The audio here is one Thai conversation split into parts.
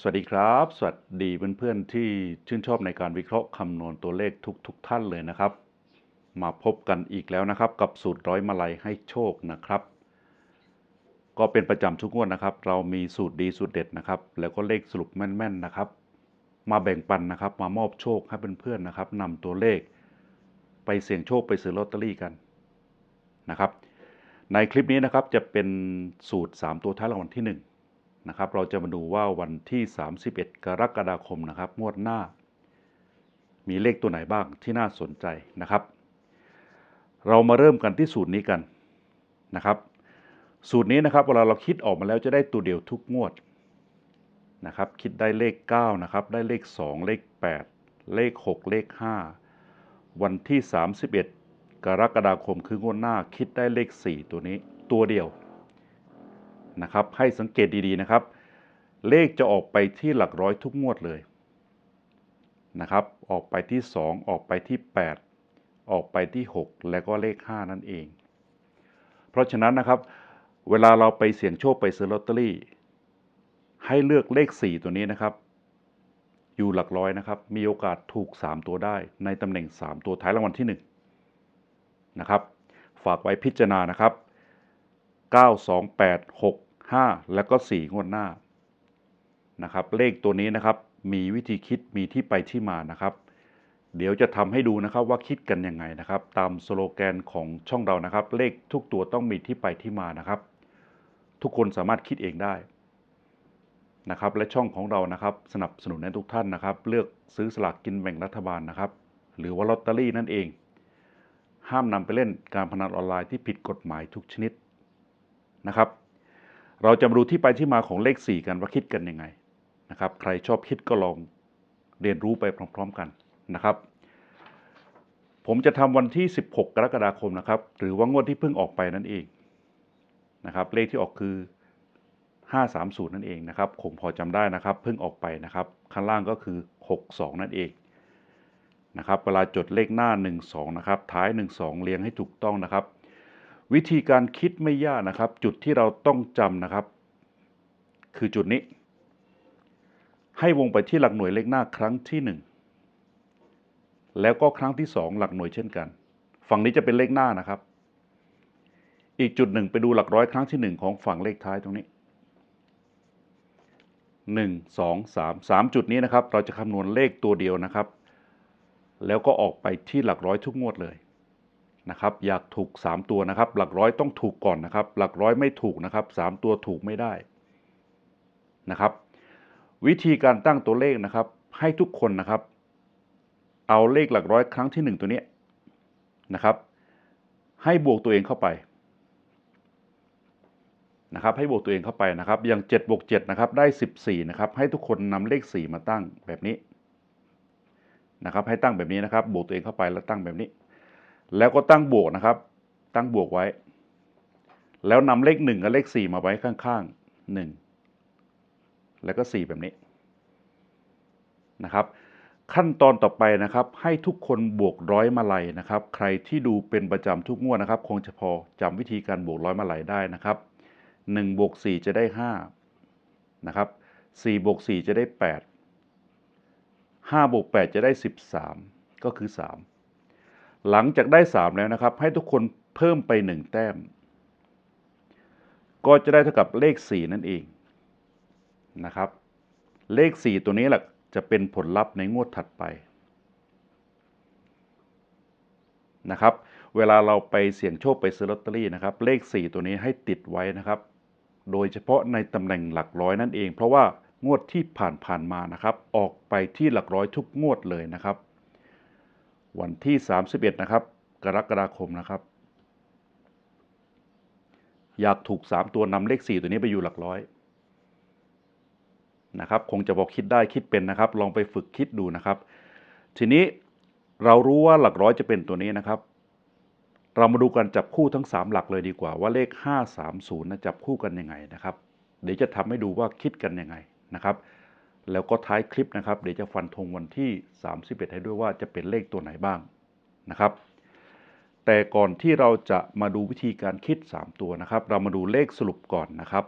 สวัสดีครับ สวัสดีเพื่อนๆที่ชื่นชอบในการวิเคราะห์คำนวณตัวเลขทุกๆทท่านเลยนะครับ มาพบกันอีกแล้วนะครับ กับสูตรร้อยมาลัยให้โชคนะครับ ก็เป็นประจำทุกงวดนะครับ เรามีสูตรดีสูตรเด็ดนะครับ แล้วก็เลขสรุปแม่นๆนะครับ มาแบ่งปันนะครับ มามอบโชคให้เพื่อนๆนะครับนำตัวเลข ไปเสี่ยงโชคไปซื้อลอตเตอรี่กันนะครับ ในคลิปนี้นะครับจะเป็นสูตร 3 ตัวท้ายรางวัลที่ 1 นะครับ เราจะมาดูว่าวันที่ 31 กรกฎาคมนะครับงวดหน้า มีเลขตัวไหนบ้างที่น่าสนใจนะครับ เรามาเริ่มกันที่สูตรนี้กันนะครับ สูตรนี้นะครับเวลาเราคิดออกมาแล้วจะได้ตัวเดียวทุกงวดนะครับคิดได้เลข 9 นะครับ ได้เลข 2 เลข 8 เลข 6 เลข 5 วันที่ 31 กรกฎาคมคืองวดหน้าคิดได้เลข 4 ตัวนี้ตัวเดียว นะครับ ให้สังเกตดีๆนะครับ เลขจะออกไปที่หลักร้อยทุกงวดเลยนะครับ ออกไปที่ 2 ออกไปที่ 8 ออกไปที่ 6 แล้วก็เลข 5 นั่นเอง เพราะฉะนั้นนะครับ เวลาเราไปเสี่ยงโชคไปซื้อลอตเตอรี่ ให้เลือกเลข 4 ตัวนี้นะครับ อยู่หลักร้อยนะครับ มีโอกาสถูก 3 ตัวได้ในตำแหน่ง 3 ตัวท้ายรางวัลที่ 1 นะครับ ฝากไว้พิจารณานะครับ 9 2 8 6 5 แล้วก็ 4 งวดหน้านะครับเลขตัวนี้นะครับมีวิธีคิดมีที่ไปที่มานะครับ เดี๋ยวจะทำให้ดูนะครับว่าคิดกันยังไงนะครับ ตามสโลแกนของช่องเรานะครับ เลขทุกตัวต้องมีที่ไปที่มานะครับ ทุกคนสามารถคิดเองได้นะครับ และช่องของเรานะครับ สนับสนุนให้ทุกท่านนะครับ เลือกซื้อสลากกินแบ่งรัฐบาลนะครับ หรือว่าลอตเตอรี่นั่นเอง ห้ามนำไปเล่นการพนันออนไลน์ที่ผิดกฎหมายทุกชนิดนะครับ เราจะมาดูที่ไปที่มาของเลข 4 กันว่าคิดกันยังไงนะครับ ใครชอบคิดก็ลองเรียนรู้ไปพร้อม ๆกันนะครับ ผมจะทำวันที่ 16 กรกฎาคมนะครับ หรือว่างวดที่เพิ่งออกไปนั่นเองนะครับ เลขที่ออกคือ 530 นั่นเองนะครับคงพอจำได้นะครับ เพิ่งออกไปนะครับ ข้างล่างก็คือ 62 นั่นเองนะครับ เวลาจดเลขหน้า 12 นะครับ ท้าย 12 เรียงให้ถูกต้องนะครับ วิธีการคิดไม่ยากนะครับ จุดที่เราต้องจำนะครับ คือจุดนี้ ให้วงไปที่หลักหน่วยเลขหน้าครั้งที่ 1 แล้วก็ครั้งที่ 2 หลักหน่วยเช่นกัน ฝั่งนี้จะเป็นเลขหน้านะครับ อีกจุดหนึ่งไปดูหลักร้อยครั้งที่ 1 ของฝั่งเลขท้ายตรงนี้ 1 2 3 3 จุดนี้นะครับ เราจะคำนวณเลขตัวเดียวนะครับ แล้วก็ออกไปที่หลักร้อยทุกงวดเลย นะครับอยากถูก 3 ตัวนะครับ หลักร้อยต้องถูกก่อนนะครับ หลักร้อยไม่ถูกนะครับ 3 ตัวถูกไม่ได้นะครับ วิธีการตั้งตัวเลขนะครับ ให้ทุกคนนะครับ เอาเลขหลักร้อยครั้งที่ 1 ตัวนี้นะครับ ให้บวกตัวเองเข้าไปนะครับ ให้บวกตัวเองเข้าไปนะครับ อย่าง7บวก7นะครับได้ 14นะครับ ให้ทุกคนนำเลข 4 มาตั้งแบบนี้นะครับ ให้ตั้งแบบนี้นะครับ บวกตัวเองเข้าไปแล้วตั้งแบบนี้ แล้วก็ตั้งบวกนะครับ ตั้งบวกไว้ แล้วนำเลข1กับเลข4มาไว้ข้างๆ1แล้วก็4แบบนี้นะครับ ขั้นตอนต่อไปนะครับ ให้ทุกคนบวกร้อยมาลัยนะครับ ใครที่ดูเป็นประจำทุกงวดนะครับ คงจะพอจำวิธีการบวกร้อยมาลัยได้นะครับ1บวก4จะได้5นะครับ4บวก4จะได้ 8 5บวก8จะได้ 13 ก็คือ 3 หลังจากได้ 3 แล้วนะครับ ให้ทุกคนเพิ่มไป 1 แต้ม ก็จะได้เท่ากับเลข 4 นั่นเองนะครับ เลข 4 ตัวนี้แหละจะเป็นผลลัพธ์ในงวดถัดไปนะครับ เวลาเราไปเสี่ยงโชคไปซื้อลอตเตอรี่นะครับ เลข 4 ตัวนี้ให้ติดไว้นะครับ โดยเฉพาะในตำแหน่งหลักร้อยนั่นเอง เพราะว่างวดที่ผ่านๆมานะครับ ออกไปที่หลักร้อยทุกงวดเลยนะครับ วันที่ 31 นะครับ กรกฎาคมนะครับ อยากถูก 3 ตัวนำเลข 4 ตัวนี้ไปอยู่หลักร้อยนะครับ คงจะบอกคิดได้คิดเป็นนะครับ ลองไปฝึกคิดดูนะครับ ทีนี้เรารู้ว่าหลักร้อยจะเป็นตัวนี้นะครับ เรามาดูกันจับคู่ทั้ง 3 หลักเลยดีกว่า ว่าเลข 530นะจับคู่กันยังไงนะครับ เดี๋ยวจะทำให้ดูว่าคิดกันยังไงนะครับ แล้วก็ท้ายคลิปนะครับ เดี๋ยวจะฟันธงวันที่ 31 ให้ด้วยว่าจะเป็นเลขตัวไหนบ้างนะครับ แต่ก่อนที่เราจะมาดูวิธีการคิด 3 ตัวนะครับ เรามาดูเลขสรุปก่อนนะครับ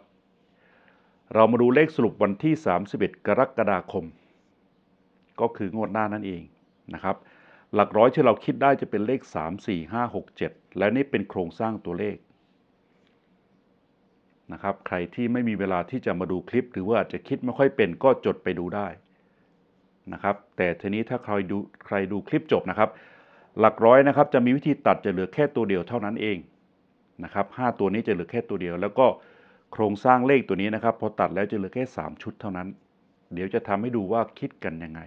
เรามาดูเลขสรุปวันที่ 31 กรกฎาคม ก็คืองวดหน้านั่นเองนะครับ หลักร้อยที่เราคิดได้จะเป็นเลข 3 4 5 6 7 และนี่เป็นโครงสร้างตัวเลข นะครับ ใครที่ไม่มีเวลาที่จะมาดูคลิป หรือว่าอาจจะคิดไม่ค่อยเป็นก็จดไปดูได้นะครับ แต่ทีนี้ถ้าใครดูใครดูคลิปจบนะครับ หลักร้อยนะครับจะมีวิธีตัดจะเหลือแค่ตัวเดียวเท่านั้นเองนะครับห้าตัวนี้จะเหลือแค่ตัวเดียว แล้วก็โครงสร้างเลขตัวนี้นะครับ พอตัดแล้วจะเหลือแค่ 3 ชุดเท่านั้น เดี๋ยวจะทำให้ดูว่าคิดกันยังไง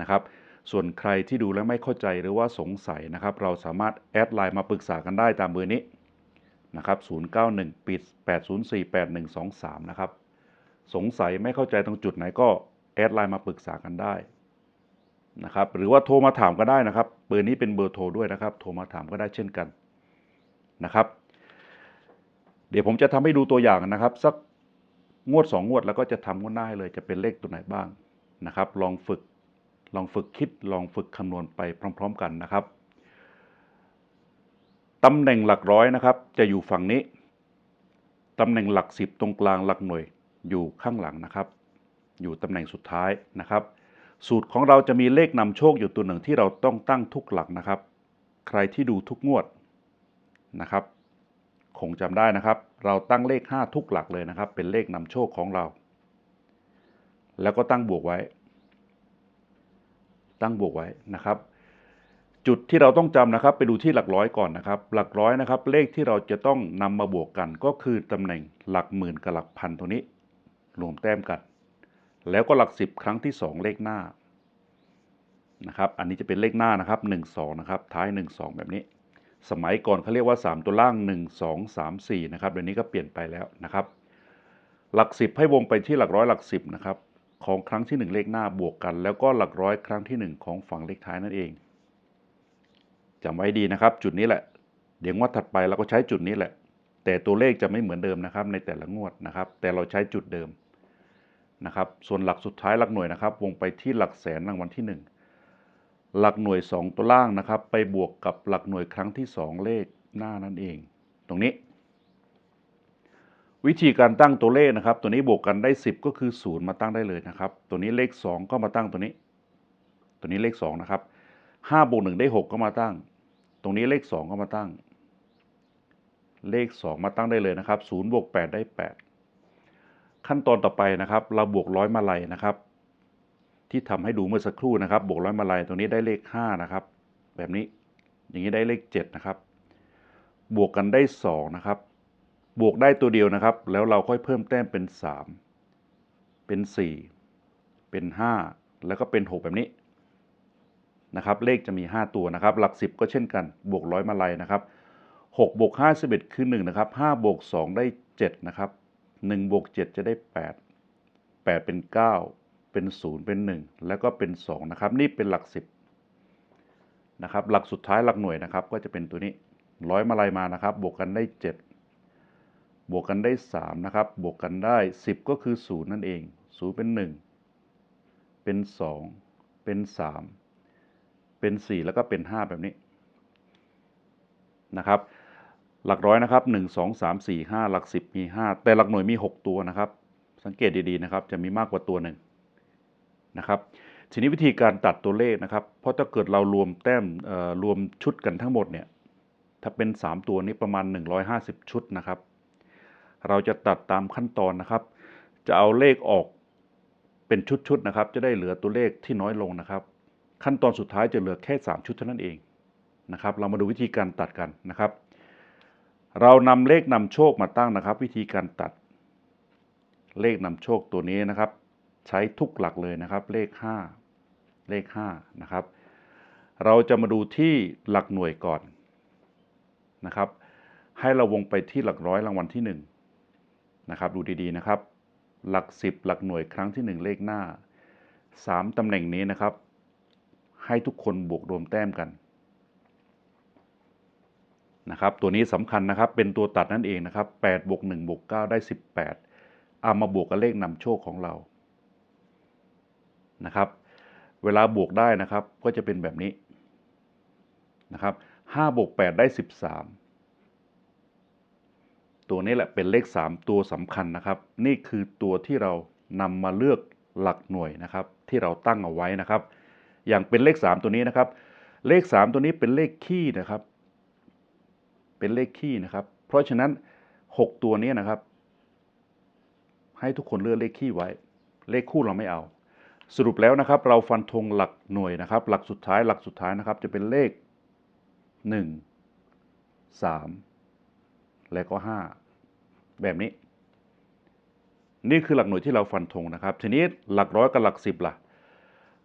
นะครับ ส่วนใครที่ดูแล้วไม่เข้าใจหรือว่าสงสัยนะครับ เราสามารถแอดไลน์มาปรึกษากันได้ตามเบอร์นี้ นะครับ091ปิด804 8123 นะครับ สงสัยไม่เข้าใจตรงจุดไหนก็แอดไลน์มาปรึกษากันได้นะครับ หรือว่าโทรมาถามก็ได้นะครับ เบอร์นี้เป็นเบอร์โทรด้วยนะครับ โทรมาถามก็ได้เช่นกันนะครับ เดี๋ยวผมจะทำให้ดูตัวอย่างนะครับ สักงวด 2 งวดแล้วก็จะทำงวดหน้าให้เลย จะเป็นเลขตัวไหนบ้างนะครับ ลองฝึก ลองฝึกคิด ลองฝึกคำนวณไปพร้อม ๆ กันนะครับ ตำแหน่งหลักร้อยนะครับ จะอยู่ฝั่งนี้ ตำแหน่งหลักสิบตรงกลางหลักหน่วยอยู่ข้างหลังนะครับ อยู่ตำแหน่งสุดท้ายนะครับ สูตรของเราจะมีเลขนำโชคอยู่ตัวหนึ่งที่เราต้องตั้งทุกหลักนะครับ ใครที่ดูทุกงวดนะครับ คงจำได้นะครับ เราตั้งเลข 5 ทุกหลักเลยนะครับ เป็นเลขนำโชคของเรา แล้วก็ตั้งบวกไว้ ตั้งบวกไว้นะครับ จุดที่เราต้องจำนะครับ ไปดูที่หลักร้อยก่อนนะครับ หลักร้อยนะครับ เลขที่เราจะต้องนำมาบวกกัน ก็คือตำแหน่งหลักหมื่นกับหลักพันตัวนี้รวมแต้มกัน แล้วก็หลักสิบครั้งที่ 2 เลขหน้านะครับ อันนี้จะเป็นเลขหน้านะครับ 1 2 นะครับ ท้าย 1 2 แบบนี้ สมัยก่อนเขาเรียกว่า 3 ตัวล่าง 1 2 3 4 นะครับ เดี๋ยวนี้ก็เปลี่ยนไปแล้วนะครับ หลักสิบให้วงไปที่หลักร้อยหลักสิบนะครับ ของครั้งที่ 1 เลขหน้าบวกกัน แล้วก็หลักร้อยครั้งที่ 1 ของฝั่งเลขท้ายนั่นเอง จำไว้ดีนะครับ จุดนี้แหละ เดี๋ยวงวดถัดไปเราก็ใช้จุดนี้แหละ แต่ตัวเลขจะไม่เหมือนเดิมนะครับ ในแต่ละงวดนะครับ แต่เราใช้จุดเดิมนะครับ ส่วนหลักสุดท้ายหลักหน่วยนะครับ วงไปที่หลักแสนรางวัลที่ 1 หลักหน่วย 2 ตัวล่างนะครับ ไปบวกกับหลักหน่วยครั้งที่ 2 เลขหน้านั่นเอง ตรงนี้ วิธีการตั้งตัวเลขนะครับ ตัวนี้บวกกันได้ 10 ก็คือ 0 มาตั้งได้เลยนะครับ ตัวนี้เลข 2 ก็มาตั้งตัวนี้ ตัวนี้เลข 2 นะครับ 5บวก1ได้6ก็มาตั้ง ตรงนี้เลข2ก็มาตั้ง เลข2มาตั้งได้เลยนะครับ0บวก8ได้8ขั้นตอนต่อไปนะครับ เราบวกร้อยมาลัยนะครับ ที่ทำให้ดูเมื่อสักครู่นะครับ บวกร้อยมาลัยตรงนี้ได้เลข5นะครับ แบบนี้อย่างนี้ได้เลข7นะครับ บวกกันได้2นะครับ บวกได้ตัวเดียวนะครับ แล้วเราค่อยเพิ่มแต้มเป็น3เป็น4เป็น5แล้วก็เป็น6แบบนี้ นะครับเลขจะมี 5 ตัวนะครับหลัก 10 ก็เช่นกัน บวกร้อยมาลัยนะครับ6บวก5 11คือ1นะครับ5บวก2ได้7นะครับ1บวก7จะได้ 8 8 เป็น 9 เป็น 0 เป็น 1 แล้วก็เป็น 2 นะครับ นี่เป็นหลัก 10นะครับหลักสุดท้ายหลักหน่วยนะครับ ก็จะเป็นตัวนี้ร้อยมาลัยมานะครับ บวกกันได้ 7 บวกกันได้3นะครับบวกกันได้ 10 ก็คือ 0 นั่นเอง 0 เป็น 1 เป็น 2 เป็น 3 เป็น 4 แล้วก็เป็น 5 แบบนี้นะครับ หลักร้อยนะครับ 1 2 3 4 5 หลัก 10 มี 5 แต่หลักหน่วยมี 6 ตัวนะครับ สังเกตดีๆนะครับ จะมีมากกว่าตัวหนึ่งนะครับ ทีนี้วิธีการตัดตัวเลขนะครับ เพราะถ้าเกิดเรารวมแต้มรวมชุดกันทั้งหมดเนี่ย ถ้าเป็น 3 ตัวนี้ประมาณ 150 ชุดนะครับ เราจะตัดตามขั้นตอนนะครับ จะเอาเลขออกเป็นชุดๆนะครับ จะได้เหลือตัวเลขที่น้อยลงนะครับ ขั้นตอนสุดท้ายจะเหลือแค่ 3 ชุดเท่านั้นเองนะครับ เรามาดูวิธีการตัดกันนะครับ เรานำเลขนำโชคมาตั้งนะครับ วิธีการตัด เลขนำโชคตัวนี้นะครับ ใช้ทุกหลักเลยนะครับ เลข 5 เลข5นะครับ เราจะมาดูที่หลักหน่วยก่อนนะครับ ให้เราวงไปที่หลักร้อยรางวัลที่1นะครับ ดูดีๆนะครับ หลัก 10 หลักหน่วยครั้งที่ 1 เลขหน้า 3ตำแหน่งนี้นะครับ ให้ทุกคนบวกรวมแต้มกันนะครับตัวนี้สำคัญนะครับเป็นตัวตัดนั่นเองนะครับ8บวก1บวก9ได้ 18 เอามาบวกกับเลขนำโชคของเรานะครับ เวลาบวกได้นะครับก็จะเป็นแบบนี้นะครับ5บวก8ได้ 13 ตัวนี้แหละเป็นเลข 3 ตัวสำคัญนะครับ นี่คือตัวที่เรานำมาเลือกหลักหน่วยนะครับ ที่เราตั้งเอาไว้นะครับ อย่างเป็นเลข 3 ตัวนี้นะครับ เลข 3 ตัวนี้เป็นเลขคี่นะครับ เป็นเลขคี่นะครับ เพราะฉะนั้น 6 ตัวนี้นะครับ ให้ทุกคนเลือกเลขคี่ไว้ เลขคู่เราไม่เอา สรุปแล้วนะครับ เราฟันธงหลักหน่วยนะครับ หลักสุดท้ายหลักสุดท้ายนะครับ จะเป็นเลข 1 3 และก็ 5 แบบนี้ นี่คือหลักหน่วยที่เราฟันธงนะครับ ทีนี้หลักร้อยกับหลักสิบล่ะ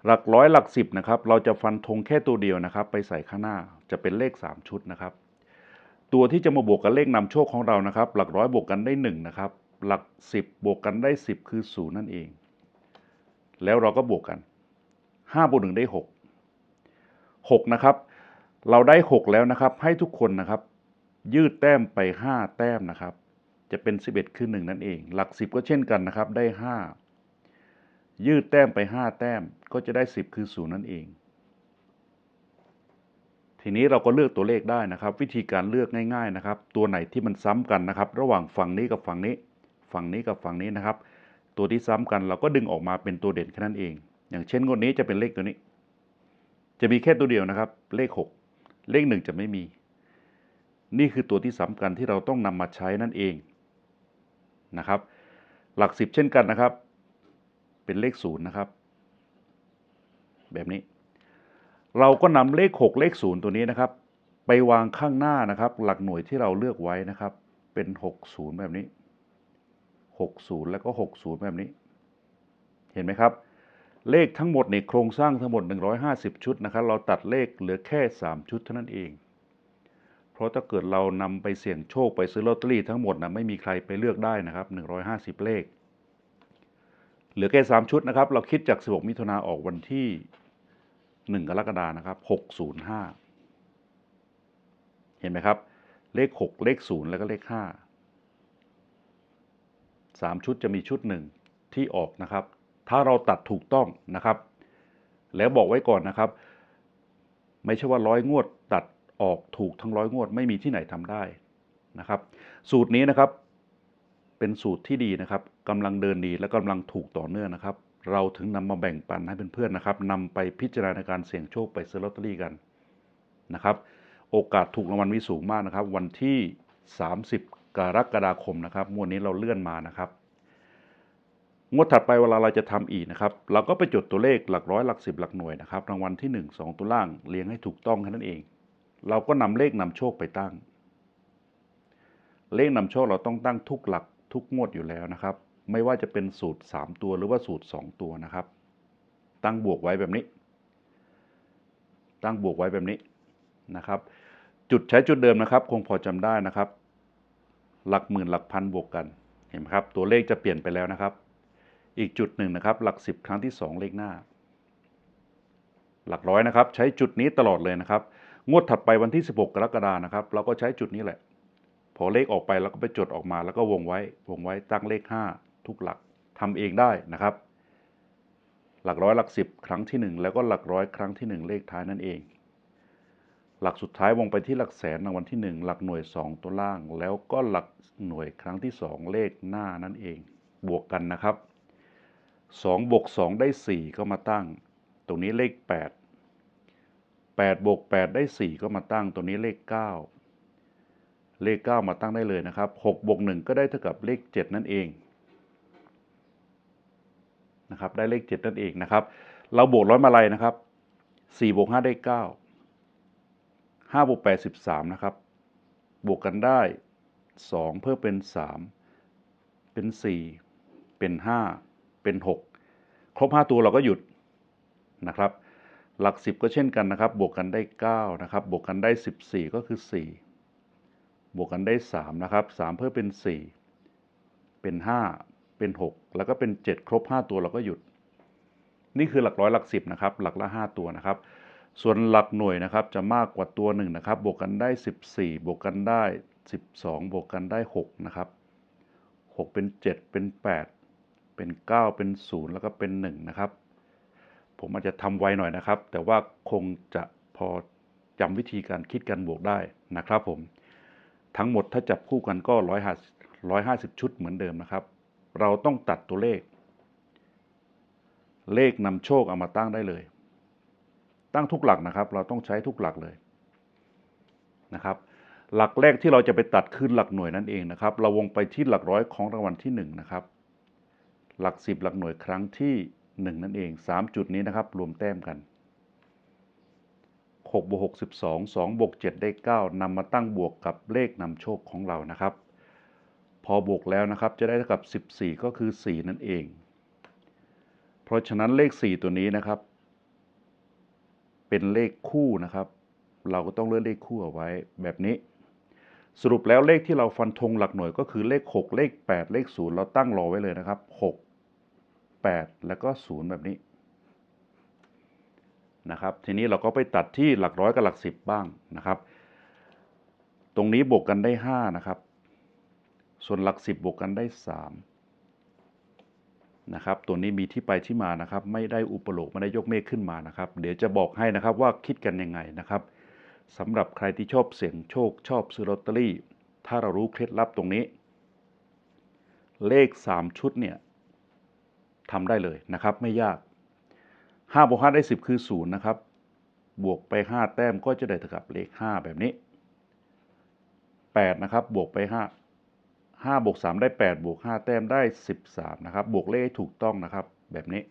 หลักร้อยหลักสิบนะครับ เราจะฟันธงแค่ตัวเดียวนะครับ ไปใส่ข้างหน้าจะเป็นเลข 3 ชุดนะครับ ตัวที่จะมาบวกกับเลขนำโชคของเรานะครับ หลักร้อยบวกกันได้1นะครับ หลัก 10 บวกกันได้ 10 คือ0นั่นเอง แล้วเราก็บวกกัน5บวก1ได้ 6 6 นะครับ เราได้ 6 แล้วนะครับ ให้ทุกคนนะครับ ยืดแต้มไป 5 แต้มนะครับ จะเป็น 11 คือ 1 นั่นเอง หลัก 10 ก็เช่นกันนะครับ ได้ 5 ยืดแต้มไป 5 แต้มก็จะได้ 10 คือ0นั่นเอง ทีนี้เราก็เลือกตัวเลขได้นะครับ วิธีการเลือกง่าย ๆนะครับ ตัวไหนที่มันซ้ำกันนะครับ ระหว่างฝั่งนี้กับฝั่งนี้ ฝั่งนี้กับฝั่งนี้นะครับ ตัวที่ซ้ำกันเราก็ดึงออกมาเป็นตัวเด่นแค่นั้นเอง อย่างเช่นงวดนี้จะเป็นเลขตัวนี้ จะมีแค่ตัวเดียวนะครับ เลข 6 เลข 1 จะไม่มี นี่คือตัวที่สำคัญที่เราต้องนำมาใช้นั่นเองนะครับ หลัก 10 เช่นกันนะครับ เป็นเลข0นย์นะครับ แบบนี้ เราก็นำเลข 6 เลข0ตัวนี้นะครับ ไปวางข้างหน้านะครับ หลักหน่วยที่เราเลือกไว้นะครับ เป็น 60 แบบนี้ 60 แล้วก็ 60 แบบนี้ เห็นไหมครับ เลขทั้งหมดในโครงสร้างทั้งหมด 150 ชุดนะครับ เราตัดเลขเหลือแค่ 3 ชุดเท่านั้นเองเพราะถ้าเกิดเรานำไปเสี่ยงโชคไปซื้อลอตเตอรี่ทั้งหมดนะไม่มีใครไปเลือกได้นะครับ 150 เลข เหลือแค่3ชุดนะครับ เราคิดจาก 16 มิถุนาออกวันที่ 1 กรกฎานะครับ 605 เห็นไหมครับ เลข 6 เลข 0 แล้วก็เลข 5 3 ชุดจะมีชุดหนึ่งที่ออกนะครับ ถ้าเราตัดถูกต้องนะครับ แล้วบอกไว้ก่อนนะครับ ไม่ใช่ว่าร้อยงวดตัดออกถูกทั้งร้อยงวด ไม่มีที่ไหนทำได้นะครับ สูตรนี้นะครับ เป็นสูตรที่ดีนะครับกำลังเดินดีและกำลังถูกต่อเนื่องนะครับ เราถึงนำมาแบ่งปันให้เพื่อนๆนะครับนำไปพิจารณาในการเสี่ยงโชคไปซื้อลอตเตอรี่กันนะครับ โอกาสถูกรางวัลมีสูงมากนะครับ วันที่ 30 กรกฎาคมนะครับงวดนี้เราเลื่อนมานะครับงวดถัดไปเวลาเราจะทำอีกนะครับ เราก็ไปจดตัวเลขหลักร้อยหลักสิบหลักหน่วยนะครับ รางวัลที่ 1 2 ตัวล่างเรียงให้ถูกต้องแค่นั้นเอง เราก็นำเลขนำโชคไปตั้ง เลขนำโชคเราต้องตั้งทุกหลัก ทุกงวดอยู่แล้วนะครับ ไม่ว่าจะเป็นสูตร 3 ตัวหรือว่าสูตร 2 ตัวนะครับ ตั้งบวกไว้แบบนี้ ตั้งบวกไว้แบบนี้นะครับ จุดใช้จุดเดิมนะครับ คงพอจำได้นะครับ หลักหมื่นหลักพันบวกกันเห็นไหมครับ ตัวเลขจะเปลี่ยนไปแล้วนะครับ อีกจุดหนึ่งนะครับ หลักสิบครั้งที่สองเลขหน้า หลักร้อยนะครับ ใช้จุดนี้ตลอดเลยนะครับ งวดถัดไปวันที่ 16 กรกฎานะครับ เราก็ใช้จุดนี้แหละ พอเลขออกไปเราก็ไปจดออกมาแล้วก็วงไว้ วงไว้ตั้งเลข 5 ทุกหลักทำเองได้นะครับ หลักร้อยหลักสิบครั้งที่ 1 แล้วก็หลักร้อยครั้งที่ 1 เลขท้ายนั่นเอง หลักสุดท้ายวงไปที่หลักแสนรางวัลที่ 1 หลักหน่วย 2 ตัวล่าง แล้วก็หลักหน่วยครั้งที่ 2 เลขหน้านั่นเอง บวกกันนะครับ2บวก2ได้ 4 ก็มาตั้ง ตรงนี้เลข 8 8บวก8ได้ 4 ก็มาตั้ง ตรงนี้เลข 9 เลข 9 มาตั้งได้เลยนะครับ6บวก1ก็ได้เท่ากับเลข 7 นั่นเองนะครับได้เลข 7 นั่นเองนะครับ เราบวกร้อยมาลัยนะครับ4บวก5ได้ 9 5บวก8 13 นะครับ บวกกันได้ 2 เพิ่มเป็น 3 เป็น 4 เป็น 5 เป็น 6 ครบ 5 ตัวเราก็หยุดนะครับ หลัก 10 ก็เช่นกันนะครับ บวกกันได้ 9 นะครับ บวกกันได้ 14 ก็คือ 4 บวกกันได้ 3 นะครับ 3 เพิ่มเป็น 4 เป็น 5 เป็น 6 แล้วก็เป็น 7 ครบ 5 ตัวเราก็หยุด นี่คือหลักร้อยหลัก 10 นะครับ หลักละ 5 ตัวนะครับ ส่วนหลักหน่วยนะครับจะมากกว่าตัวหนึ่งนะครับ บวกกันได้ 14 บวกกันได้ 12 บวกกันได้ 6 นะครับ 6 เป็น 7 เป็น 8 เป็น 9 เป็น 0 แล้วก็เป็น 1 นะครับ ผมอาจจะทำไวหน่อยนะครับ แต่ว่าคงจะพอจำวิธีการคิดการบวกได้นะครับผม ทั้งหมดถ้าจับคู่กันก็150 ชุดเหมือนเดิมนะครับ เราต้องตัดตัวเลข เลขนำโชคเอามาตั้งได้เลย ตั้งทุกหลักนะครับ เราต้องใช้ทุกหลักเลยนะครับหลักแรกที่เราจะไปตัดคือหลักหน่วยนั่นเองนะครับ เราวงไปที่หลักร้อยของรางวัลที่1นะครับ หลัก 10 หลักหน่วยครั้งที่ 1 นั่นเอง 3 จุดนี้นะครับ รวมแต้มกัน 6บวก6 12 2บวก7ได้ 9นำมาตั้งบวกกับเลขนำโชคของเรานะครับ พอบวกแล้วนะครับจะได้เท่ากับ 14 ก็คือ 4 นั่นเอง เพราะฉะนั้นเลข 4 ตัวนี้นะครับ เป็นเลขคู่นะครับ เราก็ต้องเลือกเลขคู่เอาไว้แบบนี้ สรุปแล้วเลขที่เราฟันธงหลักหน่วยก็คือเลข 6 เลข 8 เลข 0 เราตั้งรอไว้เลยนะครับ 6 8 แล้วก็ 0 แบบนี้ นะครับ ทีนี้เราก็ไปตัดที่หลักร้อยกับหลัก10บ้างนะครับ ตรงนี้บวกกันได้ 5 นะครับ ส่วนหลัก10บวกกันได้ 3 นะครับ ตัวนี้มีที่ไปที่มานะครับ ไม่ได้อุปโลกไม่ได้ยกเมฆขึ้นมานะครับ เดี๋ยวจะบอกให้นะครับว่าคิดกันยังไงนะครับสำหรับใครที่ชอบเสี่ยงโชคชอบซื้อลอตเตอรี่ ถ้าเรารู้เคล็ดลับตรงนี้ เลข 3 ชุดเนี่ยทำได้เลยนะครับไม่ยาก 5บวก5ได้10คือ0นะครับ บวกไป5แต้มก็จะได้เท่ากับเลข5แบบนี้8นะครับ บวกไป5 5บวก3ได้8บวก5แต้มได้13นะครับ บวกเลขถูกต้องนะครับ แบบนี้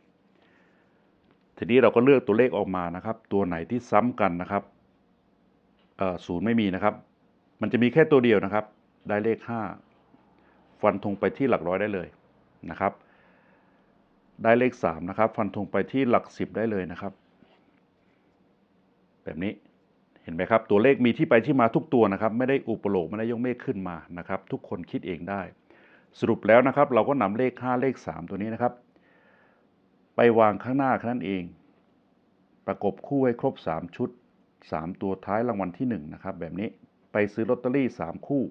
ทีนี้เราก็เลือกตัวเลขออกมานะครับ ตัวไหนที่ซ้ำกันนะครับศูนย์ไม่มีนะครับ มันจะมีแค่ตัวเดียวนะครับ ได้เลข5ฟันธงไปที่หลักร้อยได้เลยนะครับ ได้เลข 3 นะครับ ฟันธงไปที่หลัก 10 ได้เลยนะครับ แบบนี้เห็นไหมครับ ตัวเลขมีที่ไปที่มาทุกตัวนะครับ ไม่ได้อุปโลกไม่ได้ยกเมฆขึ้นมานะครับ ทุกคนคิดเองได้ สรุปแล้วนะครับ เราก็นำเลข 5 เลข 3 ตัวนี้นะครับ ไปวางข้างหน้าแค่นั้นเอง ประกบคู่ให้ครบ 3 ชุด 3 ตัวท้ายรางวัลที่ 1 นะครับ แบบนี้ไปซื้อลอตเตอรี่ 3 คู่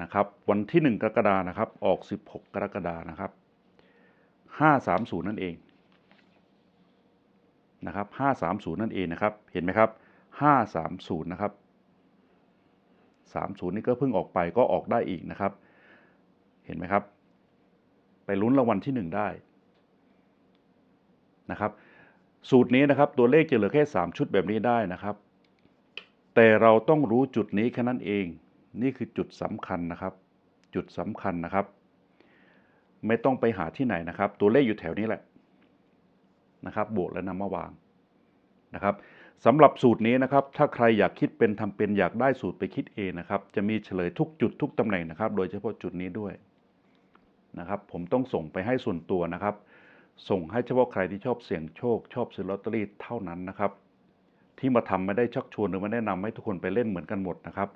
นะครับ วันที่ 1 กรกฎานะครับ ออก 16 กรกฎานะครับ 530 นั่นเองนะครับ530 นั่นเองนะครับ เห็นไหมครับ 530 นะครับ 30 นี่ก็เพิ่งออกไปก็ออกได้อีกนะครับ เห็นไหมครับ ไปลุ้นรางวัลที่ 1 ได้นะครับ สูตรนี้นะครับตัวเลขจะเหลือแค่ 3 ชุดแบบนี้ได้นะครับ แต่เราต้องรู้จุดนี้แค่นั้นเอง นี่คือจุดสำคัญนะครับ จุดสำคัญนะครับ ไม่ต้องไปหาที่ไหนนะครับ ตัวเลขอยู่แถวนี้แหละนะครับ บวกและนำมาวางนะครับสำหรับสูตรนี้นะครับ ถ้าใครอยากคิดเป็นทำเป็นอยากได้สูตรไปคิดเองนะครับ จะมีเฉลยทุกจุดทุกตำแหน่งนะครับ โดยเฉพาะจุดนี้ด้วยนะครับ ผมต้องส่งไปให้ส่วนตัวนะครับ ส่งให้เฉพาะใครที่ชอบเสี่ยงโชค ชอบซื้อลอตเตอรี่เท่านั้นนะครับ ที่มาทำไม่ได้ชักชวนหรือไม่แนะนำให้ทุกคนไปเล่นเหมือนกันหมดนะครับ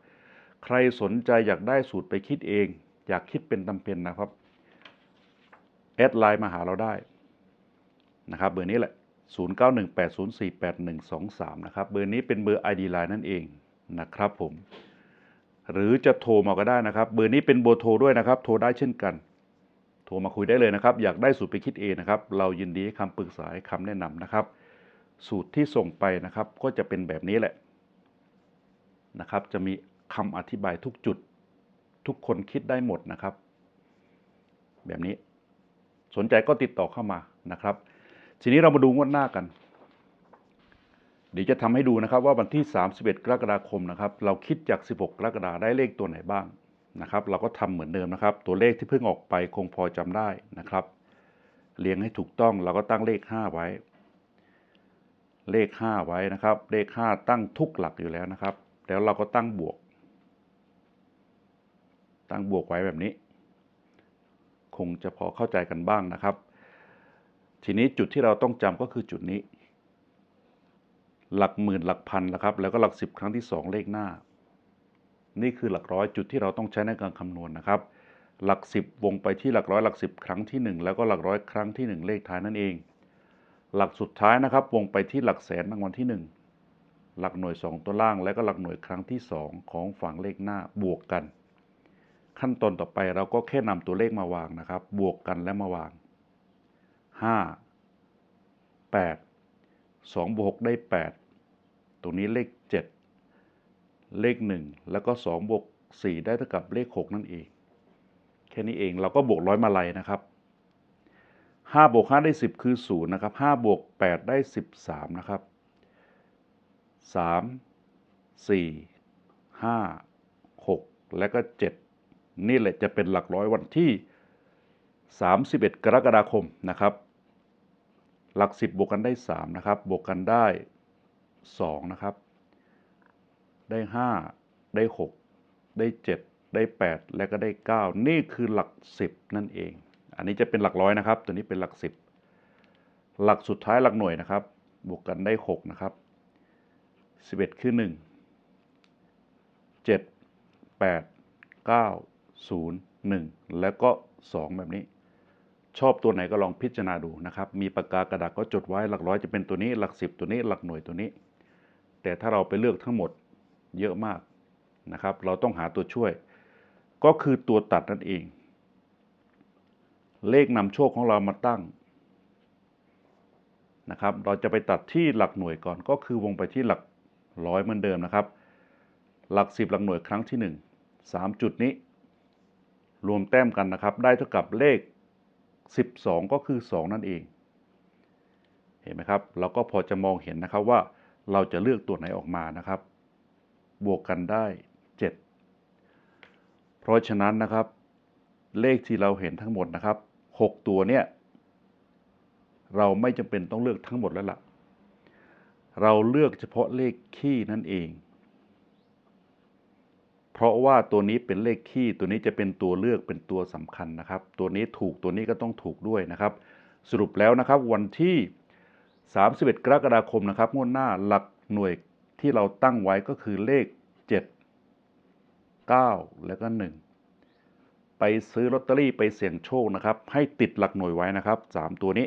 ใครสนใจอยากได้สูตรไปคิดเอง อยากคิดเป็นทำเป็นนะครับ แอดไลน์มาหาเราได้นะครับเบอร์นี้แหละ 0918048123 นะครับ เบอร์นี้เป็นเบอร์ ID Line นั่นเองนะครับผม หรือจะโทรมาก็ได้นะครับ เบอร์นี้เป็นเบอร์โทรด้วยนะครับ โทรได้เช่นกัน โทรมาคุยได้เลยนะครับ อยากได้สูตรไปคิดเองนะครับ เรายินดีให้คำปรึกษาให้คำแนะนำนะครับ สูตรที่ส่งไปนะครับ ก็จะเป็นแบบนี้แหละนะครับ จะมีคำอธิบายทุกจุด ทุกคนคิดได้หมดนะครับ แบบนี้ สนใจก็ติดต่อเข้ามานะครับ ทีนี้เรามาดูงวดหน้ากัน เดี๋ยวจะทำให้ดูนะครับว่าวันที่ 31 กรกฎาคมนะครับ เราคิดจาก 16 กรกฎาได้เลขตัวไหนบ้างนะครับ เราก็ทำเหมือนเดิมนะครับ ตัวเลขที่เพิ่งออกไปคงพอจำได้นะครับ เรียงให้ถูกต้องเราก็ตั้งเลข 5 ไว้ เลข 5 ไว้นะครับ เลข 5 ตั้งทุกหลักอยู่แล้วนะครับ แล้วเราก็ตั้งบวก ตั้งบวกไว้แบบนี้ คงจะพอเข้าใจกันบ้างนะครับ ทีนี้จุดที่เราต้องจำก็คือจุดนี้ หลักหมื่นหลักพันนะครับ แล้วก็หลักสิบครั้งที่สองเลขหน้า นี่คือหลักร้อยจุดที่เราต้องใช้ในการคำนวณนะครับ หลักสิบวงไปที่หลักร้อยหลักสิบครั้งที่หนึ่งแล้วก็หลักร้อยครั้งที่หนึ่งเลขท้ายนั่นเอง หลักสุดท้ายนะครับ วงไปที่หลักแสนรางวัลที่หนึ่งหลักหน่วยสองตัวล่าง แล้วก็หลักหน่วยครั้งที่สองของฝั่งเลขหน้าบวกกัน ขั้นตอนต่อไปเราก็แค่นำตัวเลขมาวางนะครับ บวกกันและมาวาง 5 8 2บวกได้ 8 ตรงนี้เลข 7 เลข 1 แล้วก็2บวกสี่ได้เท่ากับเลขหกนั่นเอง แค่นี้เองเราก็บวกร้อยมาลัยนะครับห้าบวกห้าได้สิบคือศูนย์นะครับห้าบวกแปดได้สิบสามนะครับสามสี่ห้าหกและก็เจ็ด นี่แหละจะเป็นหลักร้อยวันที่ 31 กรกฎาคมนะครับ หลัก 10 บวกกันได้ 3 นะครับ บวกกันได้ 2 นะครับ ได้ 5 ได้ 6 ได้ 7 ได้ 8 และก็ได้ 9 นี่คือหลัก 10 นั่นเอง อันนี้จะเป็นหลักร้อยนะครับ ตัวนี้เป็นหลัก 10 หลักสุดท้ายหลักหน่วยนะครับ บวกกันได้ 6 นะครับ 11 คือ 1 7 8 9 0 1 แล้วก็ 2 แบบนี้ ชอบตัวไหนก็ลองพิจารณาดูนะครับ มีปากกากระดาษก็จดไว้หลักร้อยจะเป็นตัวนี้หลักสิบตัวนี้หลักหน่วยตัวนี้ แต่ถ้าเราไปเลือกทั้งหมดเยอะมากนะครับ เราต้องหาตัวช่วย ก็คือตัวตัดนั่นเอง เลขนำโชคของเรามาตั้งนะครับ เราจะไปตัดที่หลักหน่วยก่อน ก็คือวงไปที่หลักร้อยเหมือนเดิมนะครับ หลักสิบหลักหน่วยครั้งที่หนึ่งสามจุดนี้ รวมแต้มกันนะครับ ได้เท่ากับเลข 12 ก็คือ 2 นั่นเอง เห็นไหมครับ เราก็พอจะมองเห็นนะครับว่าเราจะเลือกตัวไหนออกมานะครับ บวกกันได้ 7 เพราะฉะนั้นนะครับ เลขที่เราเห็นทั้งหมดนะครับ 6 ตัวเนี่ย เราไม่จำเป็นต้องเลือกทั้งหมดแล้วล่ะ เราเลือกเฉพาะเลขคี่นั่นเอง เพราะว่าตัวนี้เป็นเลขคี่ตัวนี้จะเป็นตัวเลือกเป็นตัวสำคัญนะครับ ตัวนี้ถูกตัวนี้ก็ต้องถูกด้วยนะครับ สรุปแล้วนะครับวันที่ 31 กรกฎาคมนะครับงวดหน้าหลักหน่วยที่เราตั้งไว้ก็คือเลข 7 9 แล้วก็ 1 ไปซื้อลอตเตอรี่ไปเสี่ยงโชคนะครับ ให้ติดหลักหน่วยไว้นะครับ 3 ตัวนี้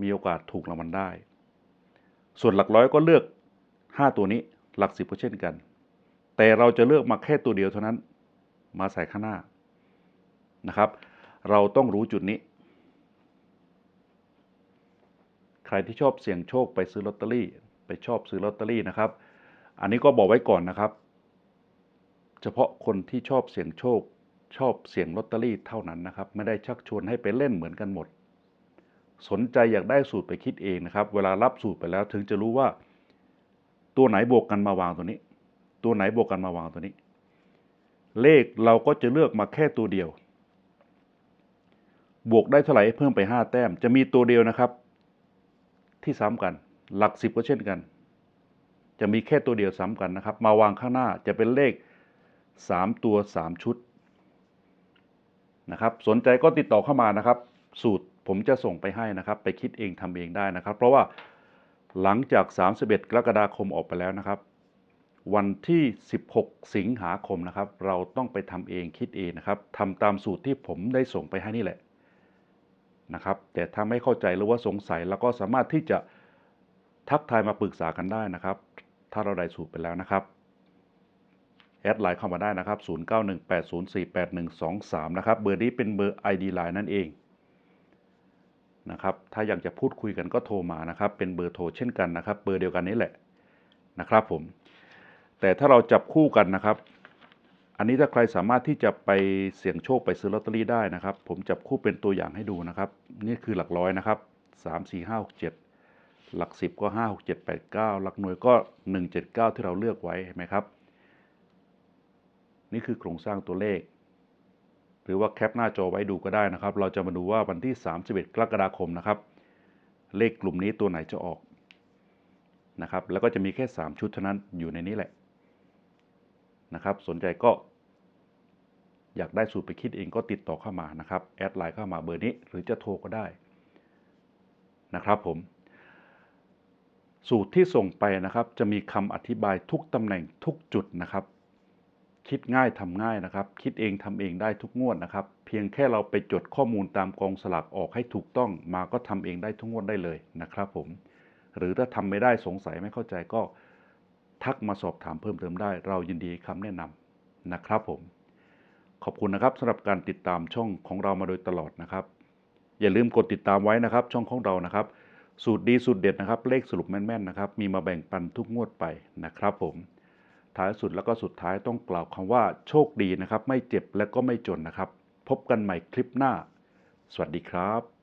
มีโอกาสถูกรางวัลได้ ส่วนหลักร้อยก็เลือก 5 ตัวนี้หลักสิบก็เช่นกัน แต่เราจะเลือกมาแค่ตัวเดียวเท่านั้น มาใส่ข้างหน้านะครับ เราต้องรู้จุดนี้ ใครที่ชอบเสี่ยงโชคไปซื้อลอตเตอรี่ ไปชอบซื้อลอตเตอรี่นะครับ อันนี้ก็บอกไว้ก่อนนะครับ เฉพาะคนที่ชอบเสี่ยงโชค ชอบเสี่ยงลอตเตอรี่เท่านั้นนะครับ ไม่ได้ชักชวนให้ไปเล่นเหมือนกันหมด สนใจอยากได้สูตรไปคิดเองนะครับ เวลารับสูตรไปแล้วถึงจะรู้ว่าตัวไหนบวกกันมาวางตัวนี้ ตัวไหนบวกกันมาวางตัวนี้ เลขเราก็จะเลือกมาแค่ตัวเดียว บวกได้เท่าไหร่เพิ่มไป 5 แต้ม จะมีตัวเดียวนะครับ ที่ซ้ำกัน หลักสิบก็เช่นกัน จะมีแค่ตัวเดียวซ้ำกันนะครับ มาวางข้างหน้าจะเป็นเลข 3 ตัว 3 ชุดนะครับ สนใจก็ติดต่อเข้ามานะครับ สูตรผมจะส่งไปให้นะครับ ไปคิดเองทำเองได้นะครับ เพราะว่าหลังจาก 31 กรกฎาคมออกไปแล้วนะครับ วันที่ 16 สิงหาคมนะครับ เราต้องไปทำเองคิดเองนะครับทำตามสูตรที่ผมได้ส่งไปให้นี่แหละนะครับ แต่ถ้าไม่เข้าใจหรือว่าสงสัยเราก็สามารถที่จะทักทายมาปรึกษากันได้นะครับ ถ้าเราได้สูตรไปแล้วนะครับแอดไลน์เข้ามาได้นะครับ 0918048123 นะครับ เบอร์นี้เป็นเบอร์ ID Line นั่นเองนะครับ ถ้าอยากจะพูดคุยกันก็โทรมานะครับ เป็นเบอร์โทรเช่นกันนะครับ เบอร์เดียวกันนี้แหละนะครับผม แต่ถ้าเราจับคู่กันนะครับ อันนี้ถ้าใครสามารถที่จะไปเสี่ยงโชคไปซื้อลอตเตอรี่ได้นะครับ ผมจับคู่เป็นตัวอย่างให้ดูนะครับ นี่คือหลักร้อยนะครับสามสี่ห้าหกเจ็ดหลักสิบก็ห้าหกเจ็ดแปดเก้าหลักหน่วยก็หนึ่งเจ็ดเก้าที่เราเลือกไว้เห็นไหมครับ นี่คือโครงสร้างตัวเลข หรือว่าแคปหน้าจอไว้ดูก็ได้นะครับ เราจะมาดูว่าวันที่31กรกฎาคมนะครับ เลขกลุ่มนี้ตัวไหนจะออกนะครับ แล้วก็จะมีแค่ 3 ชุดเท่านั้นอยู่ในนี้แหละ นะครับ สนใจก็ อยากได้สูตรไปคิดเองก็ติดต่อเข้ามานะครับ แอดไลน์เข้ามาเบอร์นี้ หรือจะโทรก็ได้นะครับผม สูตรที่ส่งไปนะครับ จะมีคำอธิบายทุกตำแหน่งทุกจุดนะครับ คิดง่ายทำง่ายนะครับ คิดเองทำเองได้ทุกงวดนะครับ เพียงแค่เราไปจดข้อมูลตามกองสลากออกให้ถูกต้องมาก็ทำเองได้ทุกงวดได้เลยนะครับ ผม หรือถ้าทำไม่ได้สงสัยไม่เข้าใจก็ ทักมาสอบถามเพิ่มเติมได้ เรายินดีคำแนะนำนะครับผม ขอบคุณนะครับสำหรับการติดตามช่องของเรามาโดยตลอดนะครับ อย่าลืมกดติดตามไว้นะครับ ช่องของเรานะครับ สูตรดีสูตรเด็ดนะครับ เลขสรุปแม่นๆนะครับ มีมาแบ่งปันทุกงวดไปนะครับผม ท้ายสุดแล้วก็สุดท้ายต้องกล่าวคำว่าโชคดีนะครับ ไม่เจ็บและก็ไม่จนนะครับ พบกันใหม่คลิปหน้า สวัสดีครับ